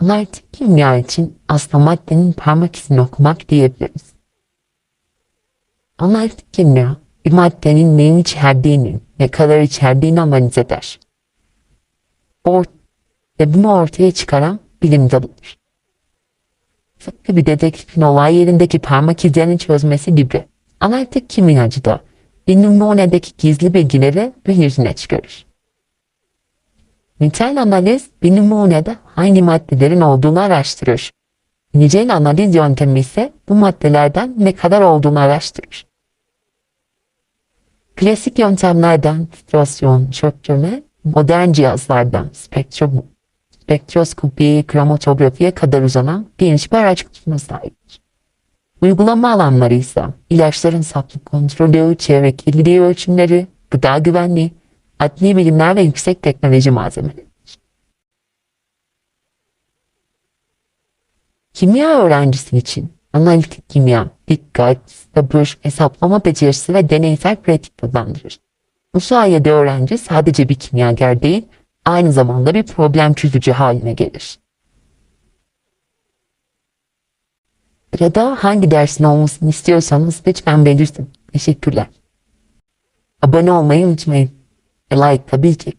Analitik kimya için aslında maddenin parmak izini okumak diyebiliriz. Analitik kimya, bir maddenin neyin içerdiğini, ne kadar içerdiğini analiz eder. Or ve bunu ortaya çıkaran bilim dalıdır. Tıpkı bir dedektifin olay yerindeki parmak izlerini çözmesi gibi, analitik kimyacı da bir numunedeki gizli bilgileri gün yüzüne çıkarır. Nitel analiz numunede hangi maddelerin olduğunu araştırır. Nicel analiz yöntemi ise bu maddelerden ne kadar olduğunu araştırır. Klasik yöntemlerden titrasyon, çöktürme, modern cihazlardan spektrum, spektroskopi, kromatografiye kadar uzanan geniş bir araç kutusuna sahiptir. Uygulama alanları ise ilaçların saflık kontrolü, çevre kirliliği ölçümleri, gıda güvenliği, adli bilimler ve yüksek teknoloji malzemeleri. Kimya öğrencisi için analitik kimya, dikkat, sabır, hesaplama becerisi ve deneysel pratik kazandırır. Bu sayede öğrenci sadece bir kimyager değil, aynı zamanda bir problem çözücü haline gelir. Ya da hangi dersin olmasını istiyorsanız lütfen belirtin. Teşekkürler. Abone olmayı unutmayın. like a beacon.